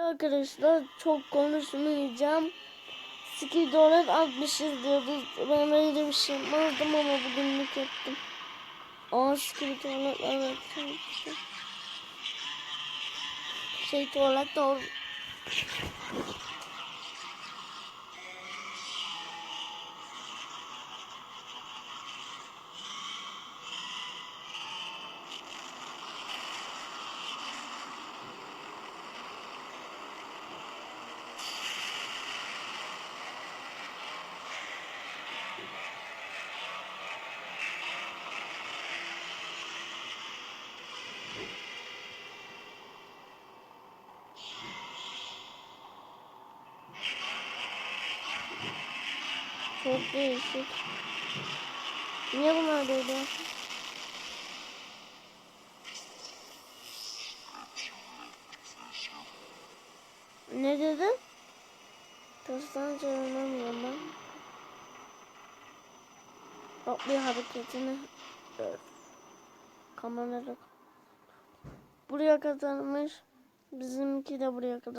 Arkadaşlar çok konuşmayacağım. Ski dolar atmışız diyoruz. Ben öyle bir şey yapmazdım ama bugünlük ettim. Aa ski tuvalet evet. Şey tuvalet doğru. Çok değişik. Niye bunlar böyle? Ne dedin? Tersten çeviremiyorum ben. Bak bir hareketini. Öf. Kamerada. Buraya kadarmış. Bizimki de buraya kadar.